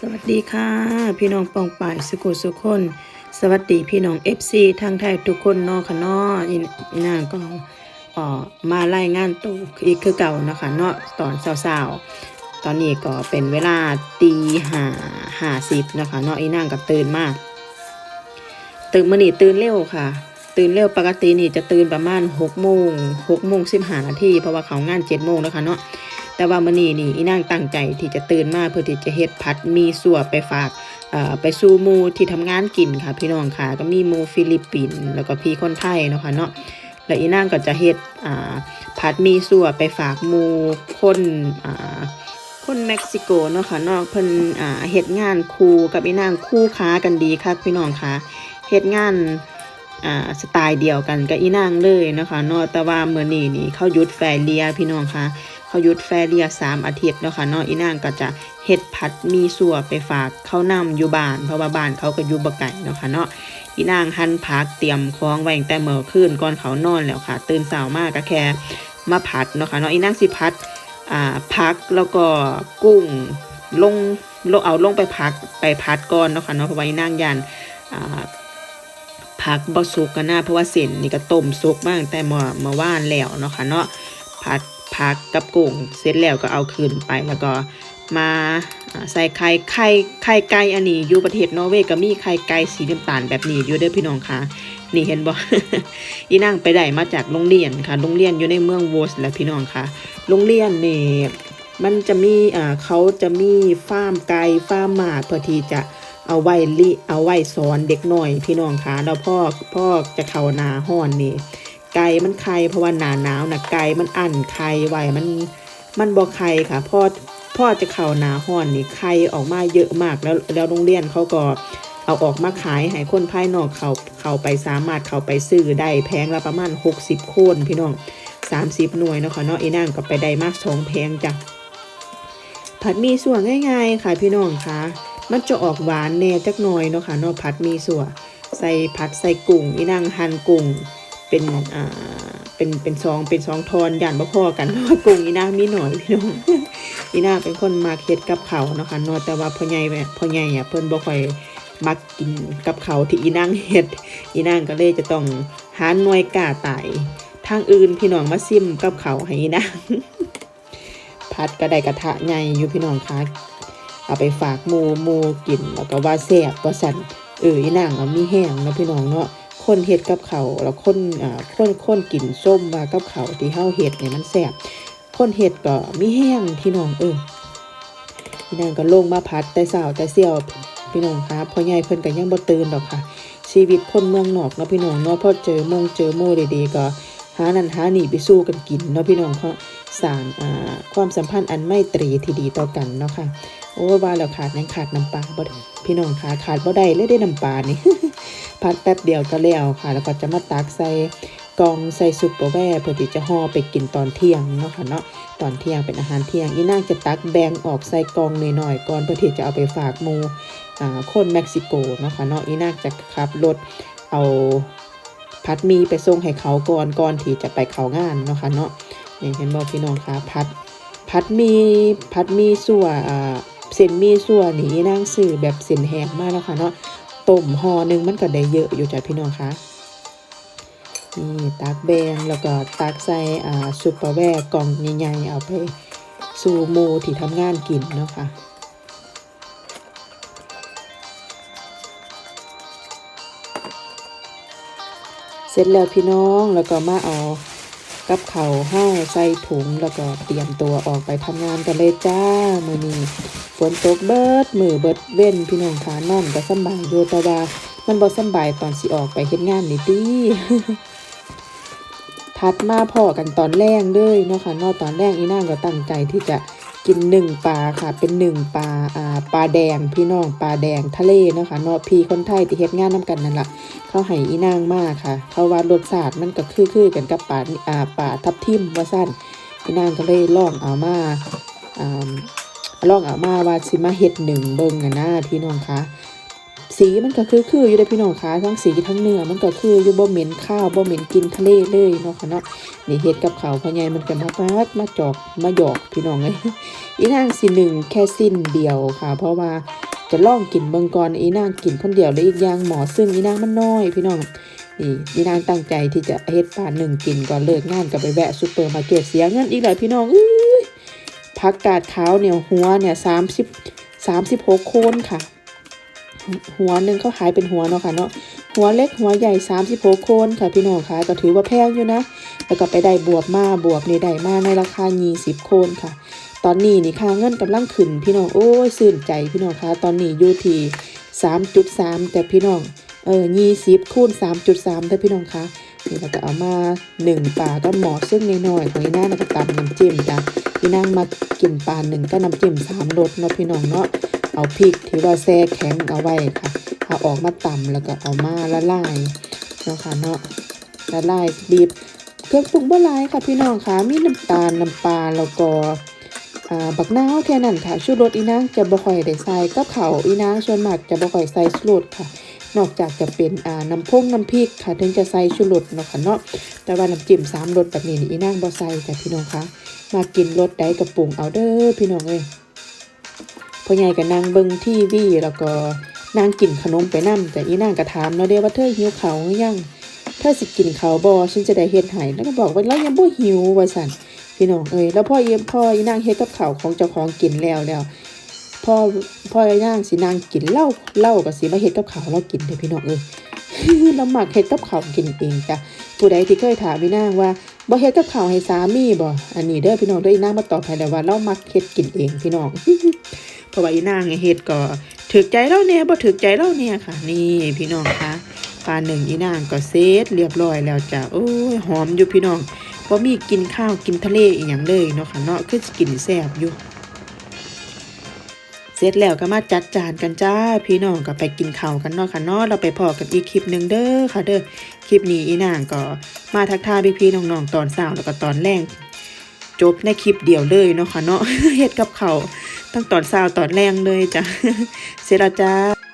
สวัสดีค่ะ พี่น้องปองป่ายสุขุสุคน สวัสดีพี่น้อง FC ทางไทยทุกคนนาะค่ะนออีนางก็ออมารายงานตัวอีกคือเก่านะคะเนาะตอนเช้าๆตอนนี้ก็เป็นเวลาตีห้าห้าสิบนะคะเนาะอีนางก็ตื่นมาก ตื่นมื่อนี้ตื่นเร็วค่ะ ตื่นเร็วปกตินี่จะตื่นประมาณหกโมงหกโมงสิบห้านาทีเพราะว่าเขางานเจ็ดโมงนะคะเนาะ แต่ว่ามื้อนี้นี่อีนางตั้งใจที่จะตื่นมาเพื่อที่จะเฮ็ดผัดมีสัวไปฝากไปสู่หมู่ที่ทำงานกินค่ะ พี่น้องค่ะก็มีหมู่ฟิลิปปินส์แล้วก็พี่คนไทยเนาะค่ะเนาะแล้วอีนางก็จะเฮ็ดผัดมีสัวไปฝากหมู่คนอ่าคนเม็กซิโกเนาะค่ะเนาะเพิ่นอ่าเฮ็ดงานคู่กับอีนางคู่ค้ากันดีค่ะพี่น้องค่ะเฮ็ดงาน อ่าสไตล์เดียวกันกับอีนางเลยนะคะเนาะแต่ว่าเมื่อนี้นี่เขายุดแฟเรียพี่น้องคะเขายุดแฟเรียสามอาทิตย์เนาะค่ะเนาะอีนางก็จะเฮ็ดผัดมีสัวไปฝากเขานำอยู่บ้าน เพราะว่าบ้านเขาก็อยู่บ่ไกลเนาะค่ะเนาะอีนางหั่นผักเตรียมของไว้ตั้งแต่เมื่อคืนก่อนเขานอนแล้วค่ะ ตื่นเช้ามากก็แค่มาผัดเนาะค่ะเนาะอีนางสิผัดอ่าผักแล้วก็กุ้งลงลงเอาลงไปผักไปผัดก่อนเนาะค่ะเนาะเพราะว่าอีนางยันอ่า ผักบ่สุกกันนะเพราะว่าเส้นนี่ก็ต้มสุกบ้างแต่เมื่อเมื่อวานแล้วเนาะค่ะเนาะผัดผักกับกุ้งเสร็จแล้วก็เอาคืนไปแล้วก็มาอ่าใส่ไข่ไข่ไข่ไก่อันนี้อยู่ประเทศนอร์เวย์ก็มีไข่ไก่สีน้ำตาลแบบนี้อยู่เด้อพี่น้องค่ะ นี่เห็นบ่อีนั่งไปได้มาจากโรงเรียนค่ะโรงเรียนอยู่ในเมืองโวสแหละพี่น้องค่ะโรงเรียนนี่มันจะมีอ่าเขาจะมีฟาร์มไก่ฟาร์มหมาเพื่อที่จะ เอาไว้ลิเอาไว้สอนเด็กหน่อยพี่น้องคะแล้วพ่อพ่อจะเขานาห้อนนี่ไก่มันไข่เพราะว่าหนาหนาวนะไก่มันอั้นไข่ไว้มันมันบ่ไข่ค่ะพ่อพ่อจะเขาหนาห้อนนี่ไข่ออกมาเยอะมากแล้วแล้วโรงเรียนเขาก็เอาออกมาขายให้คนภายนอกเขาเขาไปสามารถเขาไปซื้อได้แพงละประมาณ 60 โคนพี่น้อง 30 หน่วยเนาะค่ะเนาะอีนางก็ไปได้มากสองแพงจ้ะผัดมีส่วนง่าย ๆ ค่ะพี่น้องค่ะ มันจะออกหวานแน่จักหน่อยเนาะค่ะเนาะผัดมีส่วนใส่ผัดใส่กุ้งอีนางหั่นกุ้งเป็นอ่าเป็นเป็นซองเป็นซองทอนย่านบ่พอกันเพราะว่ากุ้งอีนางมีหน่อยพี่น้องอีนางเป็นคนมักเฮ็ดกับเขาเนาะค่ะเนาะแต่ว่าพ่อใหญ่แม่พ่อใหญ่อะเพิ่นบ่ค่อยมักกินกับเขาที่อีนางเฮ็ดอีนางก็เลยจะต้องหาหน่วยกล้าตายทางอื่นพี่น้องมาซิมกับเขาให้อีนางผัดกระไดกระทะใหญ่อยู่พี่น้องคะ เอาไปฝากมูมูกิน แล้วก็ว่าแซ่บว่าสันเอออีนางเอามีแห้งนะพี่น้องเนาะคนเฮ็ดกับเขาแล้วคนอ่าคนคนกินส้มมากับเขาที่เฮาเฮ็ดเนี่ยมันแซ่บคนเฮ็ดก็มีแห้งพี่น้องเอออีนางก็ลงมาพัดแต่เช้าแต่เสี่ยวพี่น้องคะพ่อใหญ่เพิ่นก็ยังบ่ตื่นดอกค่ะ ชีวิตคนเมืองนอกเนาะพี่น้องเนาะพอเจอมงเจอหมู่ดีๆก็หานั่นหานี่ไปสู้กันกินเนาะพี่น้องเพราะสร้างอ่าความสัมพันธ์อันไม่ตรีที่ดีต่อกันเนาะค่ะ โอ้ว่าแล้วขาดนั้นขาดน้ำปลาบ่ได้พี่น้องขาขาดบ่ได้เลยได้น้ำปลานี่พัดแป๊บเดียวก็แล้วค่ะ แล้วก็จะมาตักใส่กองใส่ซุปเปอร์แวร์เพื่อที่จะห่อไปกินตอนเที่ยงเนาะค่ะเนาะตอนเที่ยงเป็นอาหารเที่ยงอีนางจะตักแบ่งออกใส่กองหน่อยๆก่อนเพื่อที่จะเอาไปฝากมูอ่าคนเม็กซิโกเนาะค่ะเนาะอีนางจะขับรถเอาพัดมีไปส่งให้เขาก่อนก่อนที่จะไปเขางานเนาะค่ะเนาะนี่เห็นบอกพี่น้องคะพัดพัดมีพัดมีส่วนอ่า เส้นมีส่วนนี่นางซื้อแบบเส้นแห้งมากแล้วค่ะเนาะต้มห่อหนึ่งมันก็ได้เยอะอยู่จ้ะพี่น้องคะนี่ตักแบงแล้วก็ตักใส่อ่าซุปเปอร์แวร์กล่องใหญ่ๆเอาไปสู่หมูที่ทำงานกินเนาะค่ะเสร็จแล้วพี่น้องแล้วก็มาเอา กับเขาห้าใส่ถุงแล้วก็เตรียมตัวออกไปทำงานกันเลยจ้ามือนี้ฝนตกเบิดมือเบิดเว้นพี่น้องขานอนก็สบายโยู่แต่ว่ามันบ่สบายตอนสิออกไปเฮ็ดงานนี่ติทัดมาพอกันตอนแรกเลยเนาะค่ะนอกตอนแรกอีนางก็ตั้งใจที่จะ กินหนึ่งปลาค่ะ เป็นหนึ่งปลาอ่าปลาแดงพี่น้องปลาแดงทะเลเนาะค่ะเนาะพี่คนไทยที่เฮ็ดงานนํกันนั่นแหละเขาให้อีนางมากค่ะ เขาว่ารสชาติมันก็คือคือกันกับปลาอ่าปลาทับทิมว่าสั้นอีนางก็เลยลองเอามาอ่าลองเอามาว่าสิมาเฮ็ดหนึ่งเบิ่งอะนะพี่น้องคะ สีมันก็คือคืออยู่ได้อพี่น้องคะทั้งสีทั้งเนื้อมันก็คืออยู่บ่เหม็นข้าวบ่เหม็นกินทะเลเลยเนาะค่ะเนาะนี่เฮ็ดกับเขาพ่อใหญ่มันก็มาปัดมาจอกมาหยอกพี่น้องเลยอีนางสิหนึ่งแค่สิ้นเดียวค่ะ เพราะว่าจะลองกินเบิงก่อนอีนางกินคนเดียวแล้วอีกอย่างหมอซึ่งอีนางมันน้อย พี่น้องนี่อีนางตั้งใจที่จะเฮ็ดปลาหนึ่งกินก่อนเลิกงานก็ไปแวะซูเปอร์มาร์เก็ตเสียเงินอีกแล้วพี่น้องอื้อผักกาดขาวเนี่ยหัวเนี่ย30 36โคนค่ะ หัวหนึ่งเขาขายเป็นหัวเนาะค่ะเนาะหัวเล็กหัวใหญ่36โคนค่ะพี่น้องค่ะก็ถือว่าแพงอยู่นะ แล้วก็ไปได้บวบมาบวบนี่ได้มาในราคา20โคนค่ะ ตอนนี้นี่ค่าเงินกำลังขึ้นพี่น้องโอ้ยสื่นใจพี่น้องคะตอนนี้อยู่ที่3.3แต่พี่น้องเออ20คูณ3.3แต่พี่น้องคะนี่เราก็เอามาหนึ่งปลาก็หมอซึ่งน้อยๆของอีนางแล้วก็ตำน้ำจิ้มจ้ะอีนางมากินปลาหนึ่งก็น้ำจิ้มสามรสเนาะพี่น้องเนาะ เอาพริกที่ว่าแช่แข็งเอาไว้ค่ะ เอาออกมาตำแล้วก็เอามาละลายเนาะค่ะเนาะละลายบีบเครื่องปรุงบ่หลายค่ะพี่น้องค่ะมีน้ำตาลน้ำปลาแล้วก็อ่าบักนาวแค่นั้นค่ะชูรสอีนางจะบ่ค่อยได้ใส่กับเขาอีนางส่วนมากจะบ่ค่อยใส่ชูรสค่ะ นอกจากจะเป็นอ่าน้ำพงน้ำพริกค่ะถึงจะใส่ชูรสเนาะค่ะเนาะแต่ว่าน้ำจิ้มสามรสแบบนี้นี่อีนางบ่ใส่จ้ะพี่น้องคะมากินรสใดก็ปรุงเอาเด้อพี่น้องเอ้ย พ่อใหญ่ก็นั่งเบิ่งทีวีแล้วก็นางกินขนมไปนํแต่อีนางก็ถามเนาะเด้ว่าเธอหิวเขาหรือยังถ้าสิกินเขาบ่ฉันจะได้เฮ็ดให้แล้วก็บอกว่าเรายังบ่หิวว่าซั่นพี่น้องเอ้ยแล้วพ่อเยี่ยมพ่ออีนางเฮ็ดกับขาวของเจ้าของกินแล้วแล้วพ่อพ่ออีนาง สินางกินเหล้าเหล้าก็สิมาเฮ็ดกับขาวเรากินเด้พี่น้องเอ้ยเรามักเฮ็ดกับขาวกินเองจ้ะผู้ใดที่เคยถามอีนางว่าบ่เฮ็ดกับขาวให้สามีบ่อันนี้เด้อพี่น้องเด้ออีนางมาตอบให้แล้วว่าเรามักเฮ็ดกินเองพี่น้อง เพราะว่าอีนางเฮ็ดก็ถูกใจเราแน่บ่ถูกใจเราเนี่ยค่ะ นี่พี่น้องคะปลาหนึ่งอีนางก็เซตเรียบร้อยแล้วจ้ะโอ้ยหอมอยู่พี่น้องบ่มีกินข้าวกินทะเลอีหยังเลยเนาะค่ะเนาะคือกินแซ่บอยู่เสร็จแล้วก็มาจัดจานกันจ้า พี่น้องก็ไปกินข้าวกันเนาะค่ะเนาะเราไปพอกันอีกคลิปหนึ่งเด้อค่ะเด้อคลิปนี้อีนางก็มาทักทายพี่ๆน้องๆตอนเช้าแล้วก็ตอนแรงจบในคลิปเดียวเลยเนาะค่ะเนาะเฮ็ดกับเขา วตั้งตอนเช้าตอนแรงเลยจ้ะเสร็จแล้วจ้า